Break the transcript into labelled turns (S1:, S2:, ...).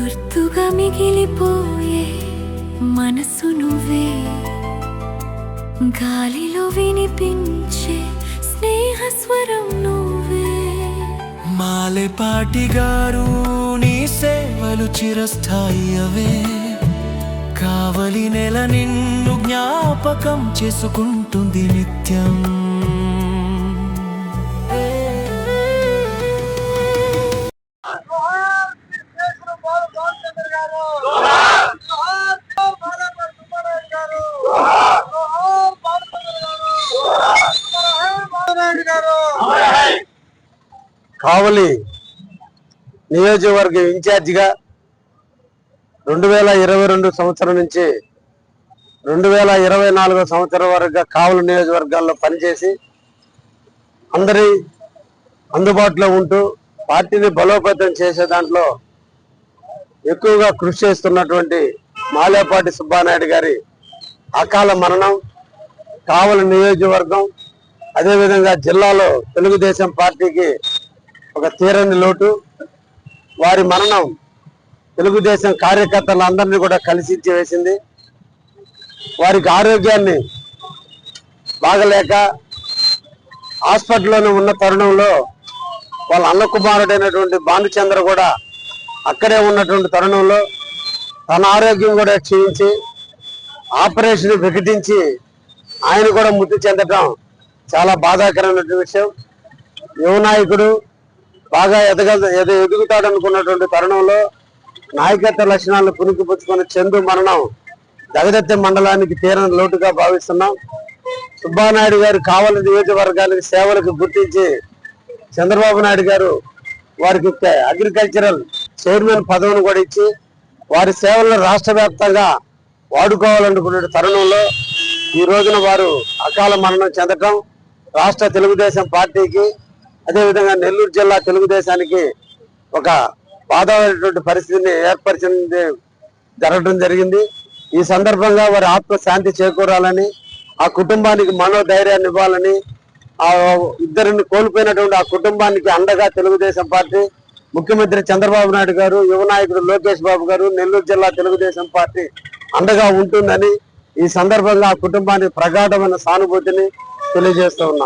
S1: గుర్తుగా మిగిలిపోయే మనసు నువ్వే. గాలిలో వినిపించే స్నేహ స్వరం నువ్వే.
S2: మాలెపాటి గారు నీ సేవలు చిరస్థాయి అవే. కావలి నెల నిన్ను జ్ఞాపకం చేసుకుంటుంది నిత్యం.
S3: కావలి నియోజకవర్గ ఇన్ఛార్జిగా రెండు వేల ఇరవై రెండు సంవత్సరం నుంచి రెండు వేల ఇరవై నాలుగో సంవత్సరం వరకు కావలి నియోజకవర్గాల్లో పనిచేసి అందరి అందుబాటులో ఉంటూ పార్టీని బలోపేతం చేసే దాంట్లో ఎక్కువగా కృషి చేస్తున్నటువంటి మాలేపాటి సుబ్బానాయుడు గారి అకాల మరణం కావలి నియోజకవర్గం అదేవిధంగా జిల్లాలో తెలుగుదేశం పార్టీకి ఒక తీరని లోటు వారి మరణం తెలుగుదేశం కార్యకర్తలందరినీ కూడా కలిసించి వేసింది. వారికి ఆరోగ్యాన్ని బాగలేక హాస్పిటల్లోనే ఉన్న తరుణంలో వాళ్ళ అన్న కుమారుడైనటువంటి భానుచంద్ర కూడా అక్కడే ఉన్నటువంటి తరుణంలో తన ఆరోగ్యం కూడా క్షీణించి ఆపరేషన్ వికటించి ఆయన కూడా మృతి చెందటం చాలా బాధాకరమైన విషయం. యువ నాయకుడు బాగా ఎదగ ఎద ఎదుగుతాడు అనుకున్నటువంటి తరుణంలో నాయకత్వ లక్షణాలను పుణికిపుచ్చుకున్న చందు మరణం జగదత్తి మండలానికి తీరని లోటుగా భావిస్తున్నాం. సుబ్బానాయుడు గారు కావలి నియోజకవర్గానికి సేవలకు గుర్తించి చంద్రబాబు నాయుడు గారు వారికి అగ్రికల్చరల్ చైర్మన్ పదవిని కూడా ఇచ్చి వారి సేవలను రాష్ట్ర వ్యాప్తంగా వాడుకోవాలనుకునే తరుణంలో ఈ రోజున వారు అకాల మరణం చెందటం రాష్ట్ర తెలుగుదేశం పార్టీకి అదేవిధంగా నెల్లూరు జిల్లా తెలుగుదేశానికి ఒక బాధమైనటువంటి పరిస్థితిని ఏర్పరిచింది జరగడం జరిగింది. ఈ సందర్భంగా వారి ఆత్మశాంతి చేకూరాలని ఆ కుటుంబానికి మనోధైర్యాన్ని ఇవ్వాలని ఆ ఇద్దరిని కోల్పోయినటువంటి ఆ కుటుంబానికి అండగా తెలుగుదేశం పార్టీ ముఖ్యమంత్రి చంద్రబాబు నాయుడు గారు యువ నాయకుడు లోకేష్ బాబు గారు నెల్లూరు జిల్లా తెలుగుదేశం పార్టీ అండగా ఉంటుందని ఈ సందర్భంగా ఆ కుటుంబానికి ప్రగాఢమైన సానుభూతిని తెలియజేస్తూ ఉన్నాం.